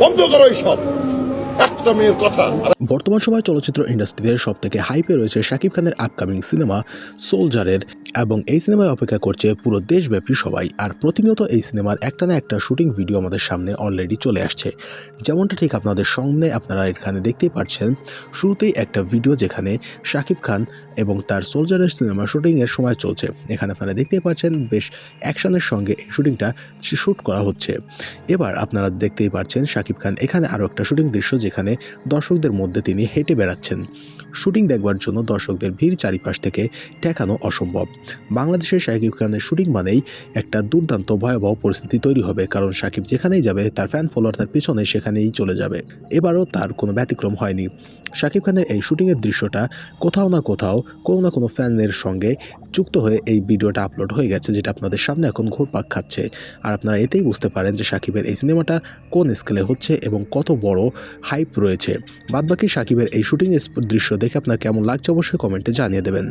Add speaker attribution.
Speaker 1: বন্ধ করো এইসব। একটা মেয়ের কথা।
Speaker 2: বর্তমান সময়ে চলচ্চিত্র ইন্ডাস্ট্রিতে সব থেকে হাইপে রয়েছে শাকিব খানের আপকামিং সিনেমা সোলজারের এবং এই সিনেমায় অপেক্ষা করছে পুরো দেশব্যাপী সবাই। আর প্রতিনিয়ত এই সিনেমার একটা না একটা শুটিং ভিডিও আমাদের সামনে অলরেডি চলে আসছে। যেমনটা ঠিক আপনাদের সামনে আপনারা এখানে দেখতেই পাচ্ছেন, শুরুতেই একটা ভিডিও যেখানে শাকিব খান এবং তার সোলজারের সিনেমা শুটিংয়ের সময় চলছে। এখানে আপনারা দেখতেই পাচ্ছেন বেশ অ্যাকশনের সঙ্গে এই শুটিংটা শ্যুট করা হচ্ছে। এবার আপনারা দেখতেই পাচ্ছেন শাকিব খান এখানে আরও একটা শুটিং দৃশ্য যেখানে দর্শকদের মধ্যে তিনি হেঁটে বেড়াচ্ছেন। শুটিং দেখবার জন্য দর্শকদের ভিড় চারিপাশ থেকে ঠেকানো অসম্ভব। বাংলাদেশের শাকিব খানের শুটিং মানেই একটা দুর্দান্ত ভয়াবহ পরিস্থিতি তৈরি হবে, কারণ শাকিব যেখানেই যাবে, তার ফ্যান ফলোয়ার তার পিছনে সেখানেই চলে যাবে। এবারও তার কোনো ব্যতিক্রম হয়নি। শাকিব খানের এই শুটিংয়ের দৃশ্যটা কোথাও না কোথাও কোনো না কোনো ফ্যানের সঙ্গে যুক্ত হয়ে এই ভিডিওটা আপলোড হয়ে গেছে, যেটা আপনাদের সামনে এখন ঘুরপাক খাচ্ছে। আর আপনারা এতেই বুঝতে পারেন যে শাকিবের এই সিনেমাটা কোন স্কেলে হচ্ছে এবং কত বড় হাইপ রয়েছে। বাদবাকি শাকিবের এই শুটিং দৃশ্য দেখে আপনার কেমন লাগছে অবশ্যই কমেন্টে জানিয়ে দেবেন।